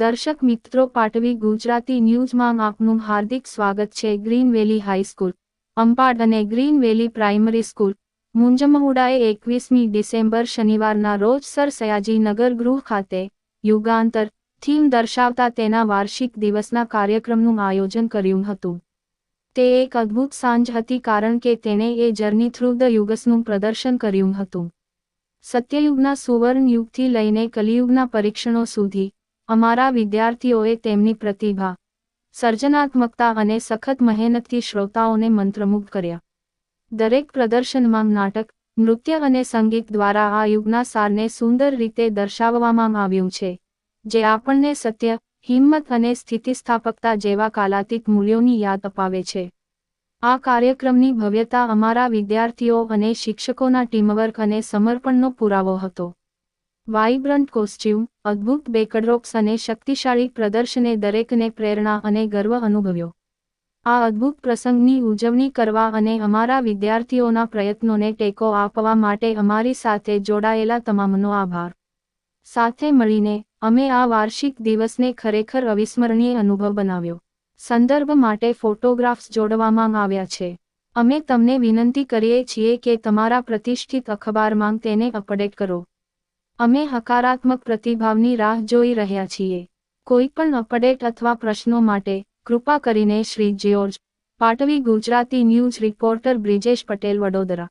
દર્શક મિત્રો પાટવી ગુજરાતી ન્યૂઝમાં આપનું હાર્દિક સ્વાગત છે. ગ્રીન વેલી હાઈસ્કૂલ અંપાડ અને ગ્રીન વેલી પ્રાઇમરી સ્કૂલ, મુંજમહુડાએ એકવીસમી ડિસેમ્બર શનિવારના રોજ સર સયાજીનગર ગૃહ ખાતે યુગાંતર થીમ દર્શાવતા તેના વાર્ષિક દિવસના કાર્યક્રમનું આયોજન કર્યું હતું. તે એક અદ્ભુત સાંજ હતી કારણ કે તેણે એ જર્ની થ્રુ ધ યુગસનું પ્રદર્શન કર્યું હતું. સત્યયુગના સુવર્ણ યુગથી લઈને કલિયુગના પરીક્ષણો સુધી અમારા વિદ્યાર્થીઓએ તેમની પ્રતિભા, સર્જનાત્મકતા અને સખત મહેનતથી શ્રોતાઓને મંત્રમુગ્ધ કર્યા. દરેક પ્રદર્શનમાં નાટક, નૃત્ય અને સંગીત દ્વારા આ યુગના સારને સુંદર રીતે દર્શાવવામાં આવ્યું છે, જે આપણને સત્ય, હિંમત અને સ્થિતિસ્થાપકતા જેવા કાલાતીત મૂલ્યોની યાદ અપાવે છે. આ કાર્યક્રમની ભવ્યતા અમારા વિદ્યાર્થીઓ અને શિક્ષકોના ટીમવર્ક અને સમર્પણનો પુરાવો હતો. વાઇબ્રન્ટ કોસ્ચ્યુમ, અદ્ભુત બેકડરોક્સ અને શક્તિશાળી પ્રદર્શને દરેકને પ્રેરણા અને ગર્વ અનુભવ્યો. આ અદ્ભુત પ્રસંગની ઉજવણી કરવા અને અમારા વિદ્યાર્થીઓના પ્રયત્નોને ટેકો આપવા માટે અમારી સાથે જોડાયેલા તમામનો આભાર. સાથે મળીને, અમે આ વાર્ષિક દિવસને ખરેખર અવિસ્મરણીય અનુભવ બનાવ્યો. સંદર્ભ માટે ફોટોગ્રાફ્સ જોડવામાં આવ્યા છે. અમે તમને વિનંતી કરીએ છીએ કે તમારા પ્રતિષ્ઠિત અખબારમાં તેને અપડેટ કરો. અમે હકારાત્મક પ્રતિભાવની રાહ જોઈ રહ્યા છીએ. કોઈ પણ અપડેટ અથવા પ્રશ્નો માટે કૃપા કરીને Shri George Patvi Gujarati news reporter Brijesh Patel Vadodara.